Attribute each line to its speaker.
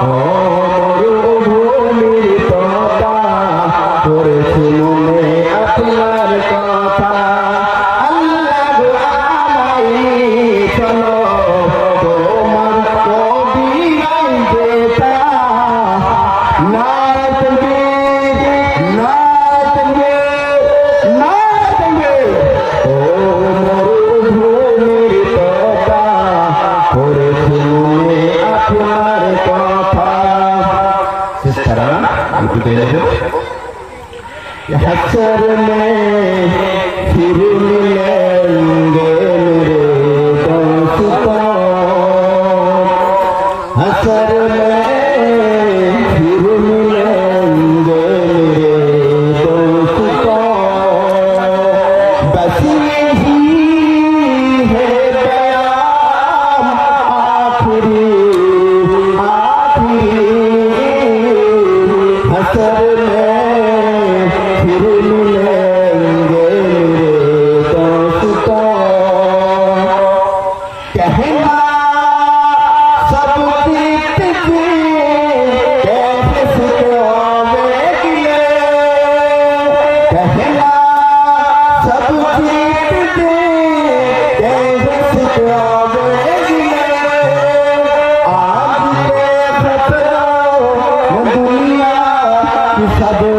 Speaker 1: Oh. বিদায় নেব হাসর মে ফিরলেঙ্গে রে Yeah. Thank you.